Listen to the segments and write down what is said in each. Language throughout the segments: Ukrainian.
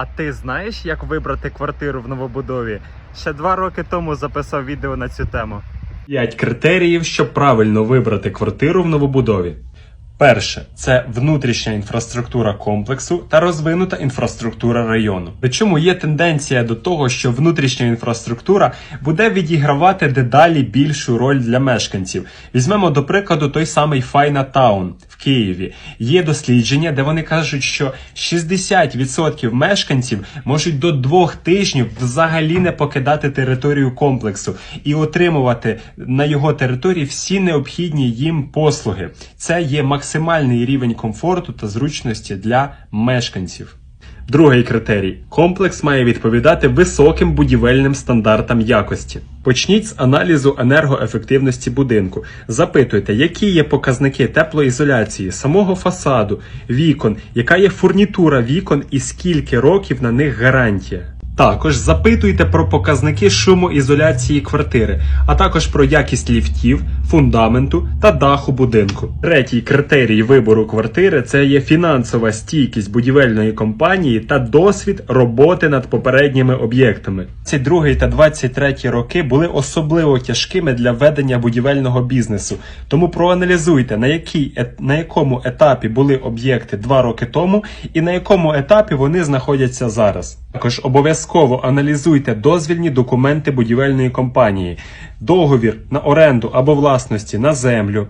А ти знаєш, як вибрати квартиру в новобудові? Ще два роки тому записав відео на цю тему. 5 критеріїв, щоб правильно вибрати квартиру в новобудові. Перше це внутрішня інфраструктура комплексу та розвинута інфраструктура району. Причому є тенденція до того, що внутрішня інфраструктура буде відігравати дедалі більшу роль для мешканців. Візьмемо до прикладу той самий Файна Таун Києві. Є дослідження, де вони кажуть, що 60% мешканців можуть до двох тижнів взагалі не покидати територію комплексу і отримувати на його території всі необхідні їм послуги. Це є максимальний рівень комфорту та зручності для мешканців. Другий критерій: комплекс має відповідати високим будівельним стандартам якості. Почніть з аналізу енергоефективності будинку. Запитуйте, які є показники теплоізоляції, самого фасаду, вікон, яка є фурнітура вікон і скільки років на них гарантія. Також запитуйте про показники шумоізоляції квартири, а також про якість ліфтів, фундаменту та даху будинку. Третій критерій вибору квартири це є фінансова стійкість будівельної компанії та досвід роботи над попередніми об'єктами. 22 та 23 роки були особливо тяжкими для ведення будівельного бізнесу. Тому проаналізуйте на якій ет- на якому етапі були об'єкти два роки тому і на якому етапі вони знаходяться зараз. Також обов'язково аналізуйте дозвільні документи будівельної компанії, договір на оренду або власності на землю,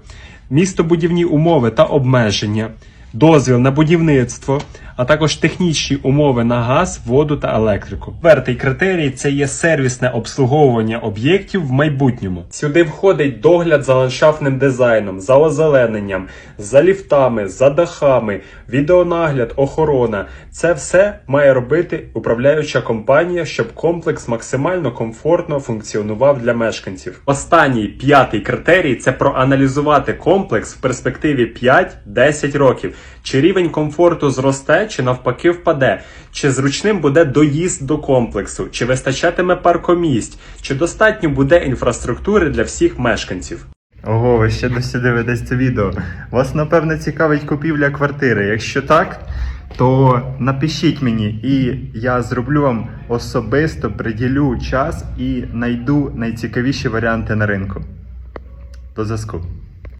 містобудівні умови та обмеження, дозвіл на будівництво, а також технічні умови на газ, воду та електрику. Четвертий критерій це є сервісне обслуговування об'єктів в майбутньому. Сюди входить догляд за ландшафтним дизайном, за озелененням, за ліфтами, за дахами, відеонагляд, охорона. Це все має робити управляюча компанія, щоб комплекс максимально комфортно функціонував для мешканців. Останній п'ятий критерій це проаналізувати комплекс в перспективі 5-10 років. Чи рівень комфорту зросте, чи навпаки впаде, чи зручним буде доїзд до комплексу, чи вистачатиме паркомісць, чи достатньо буде інфраструктури для всіх мешканців. Ого, ви ще досі дивитесь це відео. Вас, напевне, цікавить купівля квартири. Якщо так, то напишіть мені, і я зроблю вам особисто приділю час і знайду найцікавіші варіанти на ринку. До зв'язку.